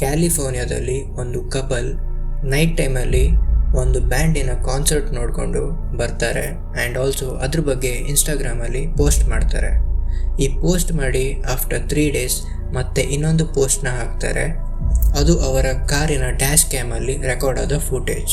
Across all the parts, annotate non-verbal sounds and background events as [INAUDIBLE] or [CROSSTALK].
ಕ್ಯಾಲಿಫೋರ್ನಿಯಾದಲ್ಲಿ ಒಂದು couple night ಟೈಮಲ್ಲಿ ಒಂದು ಬ್ಯಾಂಡಿನ ಕಾನ್ಸರ್ಟ್ ನೋಡಿಕೊಂಡು ಬರ್ತಾರೆ ಆ್ಯಂಡ್ ಆಲ್ಸೋ ಅದ್ರ ಬಗ್ಗೆ ಇನ್ಸ್ಟಾಗ್ರಾಮಲ್ಲಿ ಪೋಸ್ಟ್ ಮಾಡ್ತಾರೆ. ಈ ಪೋಸ್ಟ್ ಮಾಡಿ ಆಫ್ಟರ್ ತ್ರೀ ಡೇಸ್ ಮತ್ತೆ ಇನ್ನೊಂದು ಪೋಸ್ಟ್ನ ಹಾಕ್ತಾರೆ. ಅದು ಅವರ ಕಾರಿನ ಡ್ಯಾಶ್ ಕ್ಯಾಮಲ್ಲಿ ರೆಕಾರ್ಡ್ ಆದ ಫುಟೇಜ್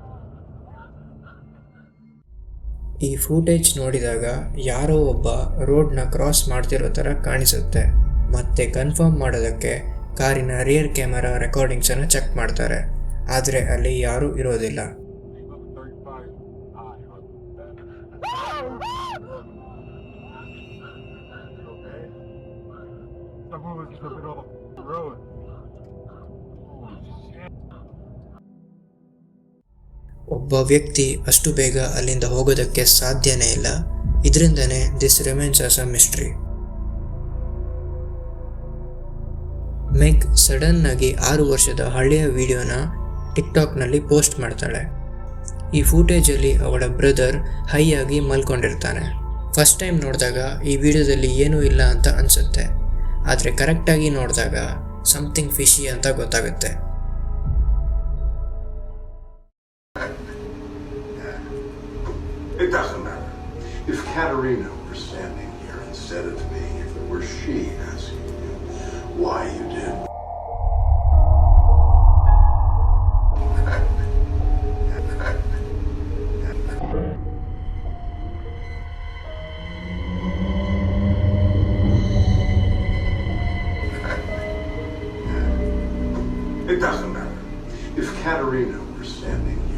ಈ ಫೂಟೇಜ್ ನೋಡಿದಾಗ ಯಾರೋ ಒಬ್ಬ ರೋಡ್ನ ಕ್ರಾಸ್ ಮಾಡ್ತಿರೋ ಥರ ಕಾಣಿಸುತ್ತೆ. ಮತ್ತೆ ಕನ್ಫರ್ಮ್ ಮಾಡೋದಕ್ಕೆ ಕಾರಿನ ರಿಯರ್ ಕ್ಯಾಮರಾ ರೆಕಾರ್ಡಿಂಗ್ಸನ್ನು ಚೆಕ್ ಮಾಡ್ತಾರೆ. ಆದರೆ ಅಲ್ಲಿ ಯಾರೂ ಇರೋದಿಲ್ಲ. Thirty-five. ಒಬ್ಬ ವ್ಯಕ್ತಿ ಅಷ್ಟು ಬೇಗ ಅಲ್ಲಿಂದ ಹೋಗೋದಕ್ಕೆ ಸಾಧ್ಯನೇ ಇಲ್ಲ. ಇದರಿಂದನೇ this remains as a mystery Meg sudden ಆಗಿ ಆರು ವರ್ಷದ ಹಳೆಯ ವಿಡಿಯೋನ ಟಿಕ್ಟಾಕ್ನಲ್ಲಿ ಪೋಸ್ಟ್ ಮಾಡ್ತಾಳೆ. ಈ ಫೂಟೇಜಲ್ಲಿ ಅವಳ ಬ್ರದರ್ ಹೈ ಆಗಿ ಮಲ್ಕೊಂಡಿರ್ತಾನೆ. ಫಸ್ಟ್ ಟೈಮ್ ನೋಡಿದಾಗ ಈ ವಿಡಿಯೋದಲ್ಲಿ ಏನೂ ಇಲ್ಲ ಅಂತ ಅನಿಸುತ್ತೆ. ಆದರೆ ಕರೆಕ್ಟಾಗಿ ನೋಡಿದಾಗ ಸಮಥಿಂಗ್ ಫಿಶಿ ಅಂತ ಗೊತ್ತಾಗುತ್ತೆ. It doesn't matter. If Katerina were standing here instead of me, if it were she asking you why you did. [LAUGHS] It doesn't matter. If Katerina were standing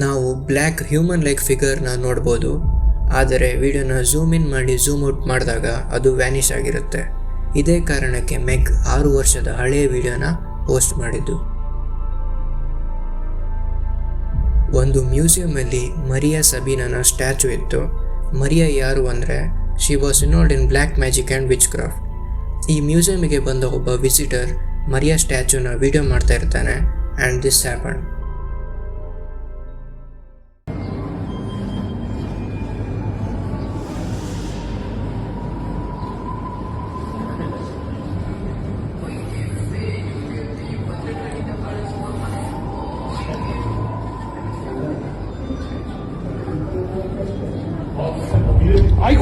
ನಾವು ಬ್ಲ್ಯಾಕ್ ಹ್ಯೂಮನ್ ಲೈಕ್ ಫಿಗರ್ನ ನೋಡ್ಬೋದು. ಆದರೆ ವಿಡಿಯೋನ zoom in ಮಾಡಿ zoom out ಮಾಡಿದಾಗ ಅದು Vanish ಆಗಿರುತ್ತೆ. ಇದೇ ಕಾರಣಕ್ಕೆ ಮೆಗ್ ಆರು ವರ್ಷದ ಹಳೆಯ ವಿಡಿಯೋನ ಪೋಸ್ಟ್ ಮಾಡಿದ್ದು. ಒಂದು ಮ್ಯೂಸಿಯಮಲ್ಲಿ ಮರಿಯಾ ಸಬೀನನ ಸ್ಟ್ಯಾಚು ಇತ್ತು. ಮರಿಯಾ ಯಾರು ಅಂದರೆ she was involved in black magic and witchcraft ಈ ಮ್ಯೂಸಿಯಮಿಗೆ ಬಂದ ಒಬ್ಬ ವಿಸಿಟರ್ ಮರಿಯಾ ಸ್ಟ್ಯಾಚುನ ವಿಡಿಯೋ ಮಾಡ್ತಾ ಇರ್ತಾನೆ ಆ್ಯಂಡ್ ದಿಸ್ ಹ್ಯಾಪನ್ I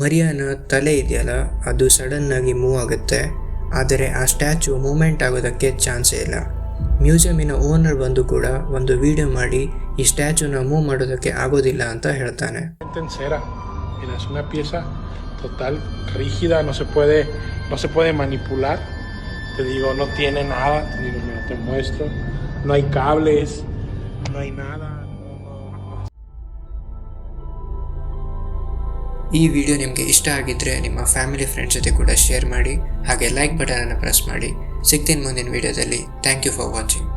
ಮರಿಯಾನ ತಲೆ ಇದೆಯಲ್ಲ? ಅದು ಸಡನ್ ಆಗಿ ಮೂವ್ ಆಗುತ್ತೆ. ಆದರೆ ಆ ಸ್ಟ್ಯಾಚು ಮೂಮೆಂಟ್ ಆಗೋದಕ್ಕೆ ಚಾನ್ಸೇ ಇಲ್ಲ. ಮ್ಯೂಸಿಯಮಿನ ಓನರ್ ಬಂದು ಕೂಡ ಒಂದು ವಿಡಿಯೋ ಮಾಡಿ ಈ ಸ್ಟ್ಯಾಚುನ ಮೂವ್ ಮಾಡೋದಕ್ಕೆ ಆಗೋದಿಲ್ಲ ಅಂತ ಹೇಳ್ತಾನೆ. Te digo, no tiene nada. Te, digo, te muestro. No hay cables. No hay nada. ಈ ವಿಡಿಯೋ ನಿಮಗೆ ಇಷ್ಟ ಆಗಿದ್ದರೆ ನಿಮ್ಮ ಫ್ಯಾಮಿಲಿ ಫ್ರೆಂಡ್ಸ್ ಜೊತೆ ಕೂಡ ಶೇರ್ ಮಾಡಿ, ಹಾಗೆ ಲೈಕ್ ಬಟನನ್ನು ಪ್ರೆಸ್ ಮಾಡಿ. ಸಿಗ್ತೀನಿ ಮುಂದಿನ ವಿಡಿಯೋದಲ್ಲಿ. Thank you for watching